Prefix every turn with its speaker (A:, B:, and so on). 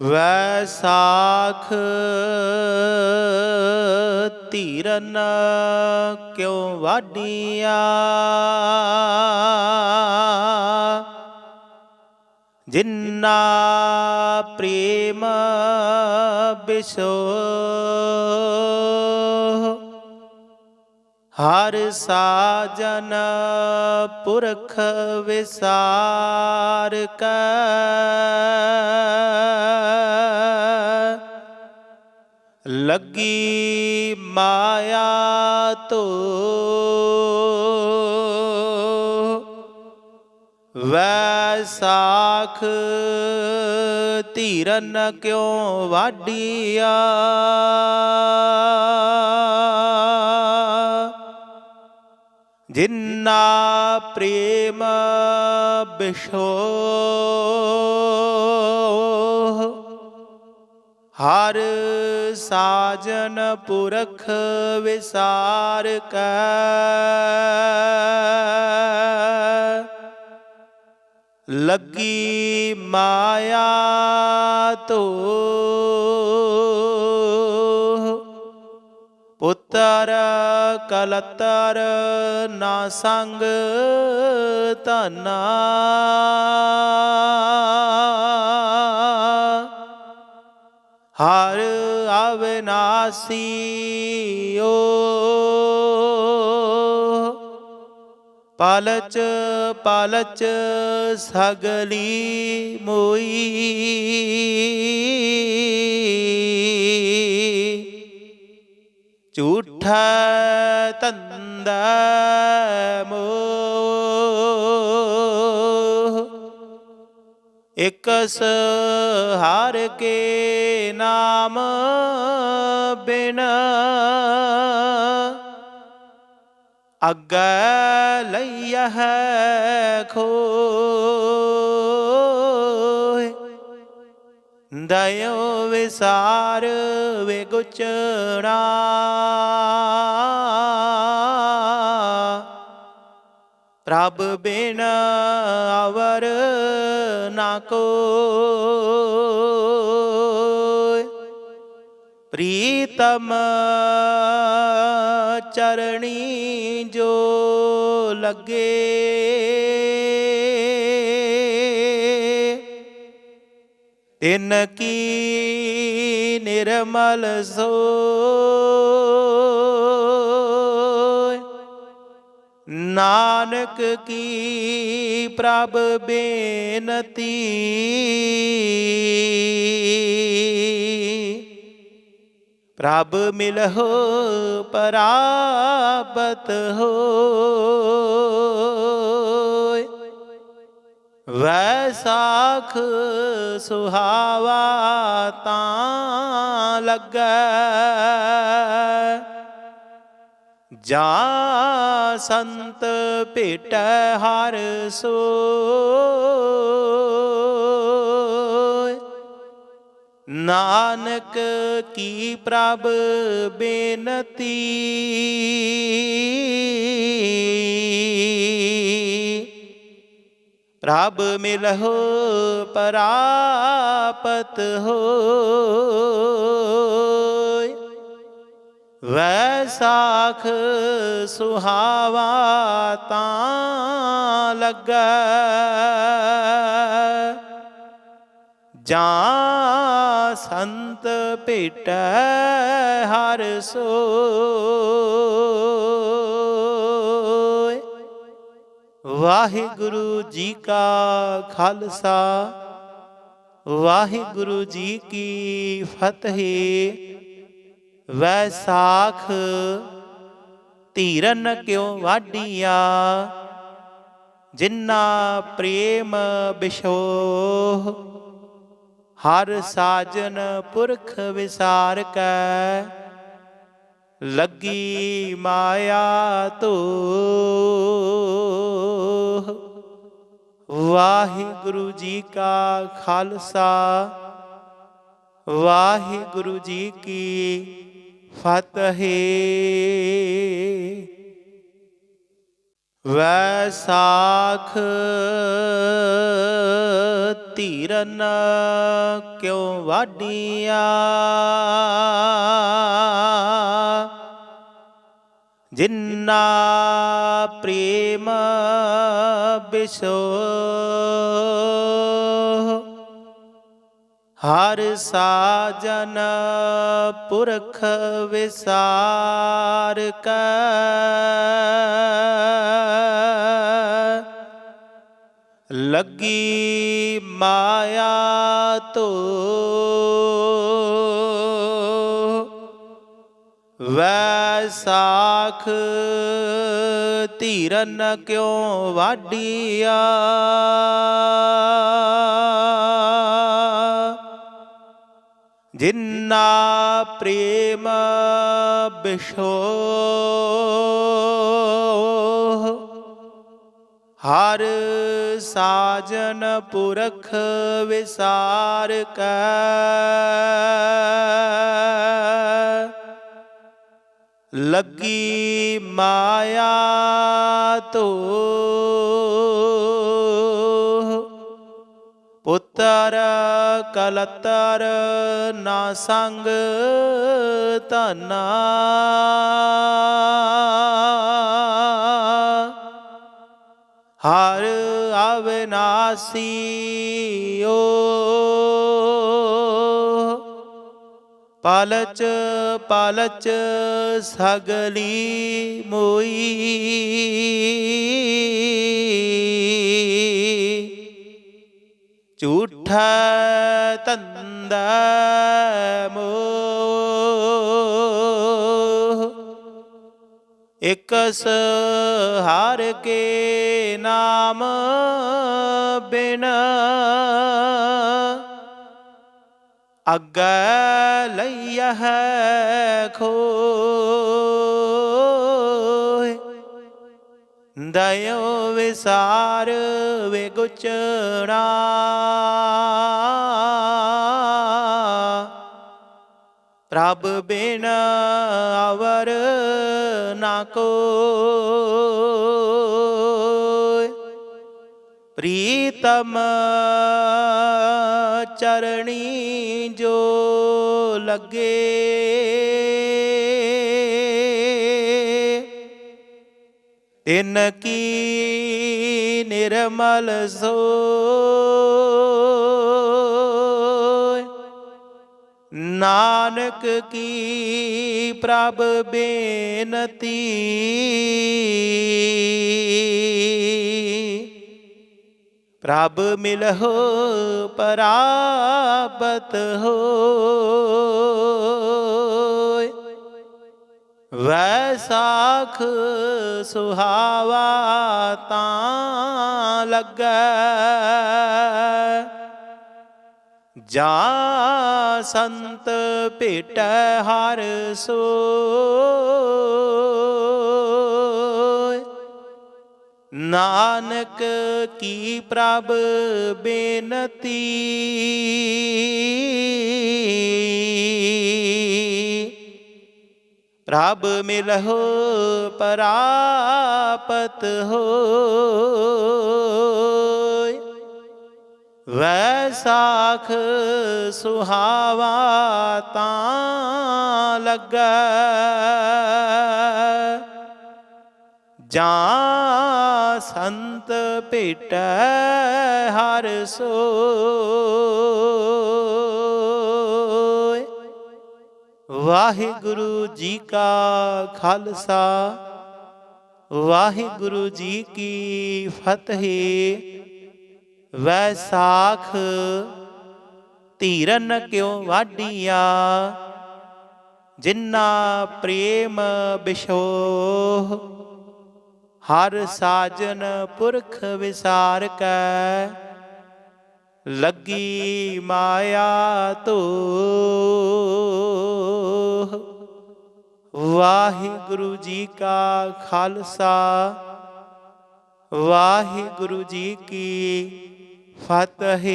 A: ਵੈਸਾਖ ਧੀਰਨ ਕਿਉ ਵਾਡੀਆਂ ਜਿਨਾ ਪ੍ਰੇਮ ਬਿਸੋ ਹਰ ਸਾਜਨ ਪੁਰਖ ਵਿਸਾਰ ਕੈ। ਲੱਗੀ ਮਾਇਆ ਤੋ ਵੈਸਾਖ ਧੀਰਨ ਕਿਉ ਵਾਡੀਆ ਜਿੰਨਾ ਪ੍ਰੇਮ ਬਿਸ਼ੋ ਹਰ ਸਾਜਨ ਪੁਰਖ ਵਿਸਾਰ ਕੈ। ਲੱਗੀ ਮਾਇਆ ਤੋ ਪੁੱਤਰ ਕਲਤਰ ਨਾ ਸੰਗ ਧਨਾ। ਹਰ ਅਵਨਾਸੀ ਓ ਪਾਲਚ ਪਾਲਚ ਸਗਲੀ ਮੋਈ। ਝੂਠਾ ਤੰਦਾ ਮੋਹ। ਇਕਸ ਹਾਰ ਕੇ ਨਾਮ ਬਿਨ ਅੱਗੇ ਲਈਆ ਹੈ ਦਇਓ ਵਿਸਾਰ ਵੇ ਗੁਚੜਾ। ਪ੍ਰਭ ਬਿਨ ਅਵਰ ਨਾ ਕੋਇ। ਪ੍ਰੀਤਮ ਚਰਣੀ ਜੋ ਲੱਗੇ। ਤਿਨ ਕੀ ਨਿਰਮਲ ਸੋਇ ਨਾਨਕ ਕੀ ਪ੍ਰਭ ਬੇਨਤੀ? ਪ੍ਰਭ ਮਿਲਹੁ ਪਰਾਪਤ ਹੋ। ਵੈਸਾਖ ਸੁਹਾਵਾ ਤਾਂ ਲੱਗੈ। ਜਾ ਸੰਤ ਭੇਟੈ ਹਰ ਸੋਇ। ਨਾਨਕ ਕੀ ਪ੍ਰਭ ਬੇਨਤੀ। ਪ੍ਰਭ ਮਿਲਹੁ ਪਰਾਪਤ ਹੋਇ। ਵੈਸਾਖ ਸੁਹਾਵਾ ਤਾਂ ਲੱਗੈ। ਜਾਂ ਸੰਤ ਭੇਟੈ ਹਰ ਸੋਇ ਵਾਹਿਗੁਰੂ ਜੀ ਕਾ ਖਾਲਸਾ, ਵਾਹਿਗੁਰੂ ਜੀ ਕੀ ਫਤਿਹ। ਵੈਸਾਖ ਧੀਰਨ ਕਿਉ ਵਾਢੀਆਂ? ਜਿਨ੍ਹਾਂ ਪ੍ਰੇਮ ਬਿਸ਼ੋਹ ਹਰ ਸਾਜਨ ਪੁਰਖ ਵਿਸਾਰ ਕੈ ਲੱਗੀ ਮਾਇਆ ਤੋ ਵਾਹਿਗੁਰੂ ਜੀ ਕਾ ਖਾਲਸਾ ਵਾਹਿਗੁਰੂ ਜੀ ਕੀ ਫਤਿਹ। ਵੈਸਾਖ ਧੀਰਨ ਕਿਉ ਵਾਡੀਆਂ ਜਿਨਾ ਪ੍ਰੇਮ ਬਿਸੋ ਹਰ ਸਾਜਨ ਪੁਰਖ ਵਿਸਾਰ ਕੈ। ਲੱਗੀ ਮਾਇਆ ਤੋ ਵੈਸਾ ਵੈਸਾਖ ਧੀਰਨ ਕਿਉ ਵਾਡੀਆ ਜਿਨਾ ਪ੍ਰੇਮ ਬਿਸ਼ੋ ਹਰ ਸਾਜਨ ਪੁਰਖ ਵਿਸਾਰ ਕੈ। ਲੱਗੀ ਮਾਇਆ ਤੋ ਪੁੱਤਰ ਕਲਤਰ ਨਾ ਸੰਗ ਧਨਾ। ਹਰ ਅਵਨਾਸੀ ਓ ਪਾਲਚ ਪਾਲਚ ਸਗਲੀ ਮੋਈ। ਝੂਠਾ ਤੰਦਾ ਮੋਹ। ਇਕਸ ਹਾਰ ਕੇ ਨਾਮ ਬਿਨ ਅੱਗੇ ਲਈਆ ਹੈ ਖੋਏ। ਦਇਓ ਵਿਸਾਰ ਵੇ ਗੁਚਣਾ। ਪ੍ਰਭ ਬਿਨ ਅਵਰ ਨਾ ਕੋਇ ਪ੍ਰੀਤਮ ਚਰਣੀ ਜੋ ਲੱਗੇ। ਤਿਨ ਕੀ ਨਿਰਮਲ ਸੋਇ। ਨਾਨਕ ਕੀ ਪ੍ਰਭ ਬੇਨਤੀ। ਪ੍ਰਭ ਮਿਲਹੁ ਪਰਾਪਤ ਹੋਇ। ਵੈਸਾਖ ਸੁਹਾਵਾ ਤਾਂ ਲੱਗੈ। ਜਾ ਸੰਤ ਭੇਟੈ ਹਰ ਸੋਇ ਨਾਨਕ ਕੀ ਪ੍ਰਭ ਬੇਨਤੀ? ਪ੍ਰਭ ਮਿਲਹੁ ਪਰਾਪਤ ਹੋਇ। ਵੈਸਾਖ ਸੁਹਾਵਾ ਤਾਂ ਲੱਗਾ। ਜਾਂ ਸੰਤ ਭੇਟੈ ਹਰ ਸੋਇ ਵਾਹਿਗੁਰੂ ਜੀ ਕਾ ਖਾਲਸਾ, ਵਾਹਿਗੁਰੂ ਜੀ ਕੀ ਫਤਿਹ। ਵੈਸਾਖ ਧੀਰਨ ਕਿਉ ਵਾਡੀਆਂ ਜਿਨਾ ਪ੍ਰੇਮ ਬਿਸ਼ੋਹ ਹਰ ਸਾਜਨ ਪੁਰਖ ਵਿਸਾਰ ਕੈ। ਲੱਗੀ ਮਾਇਆ ਤੋ ਵਾਹਿਗੁਰੂ ਜੀ ਕਾ ਖਾਲਸਾ, ਵਾਹਿਗੁਰੂ ਜੀ ਕੀ ਫਤਿਹ।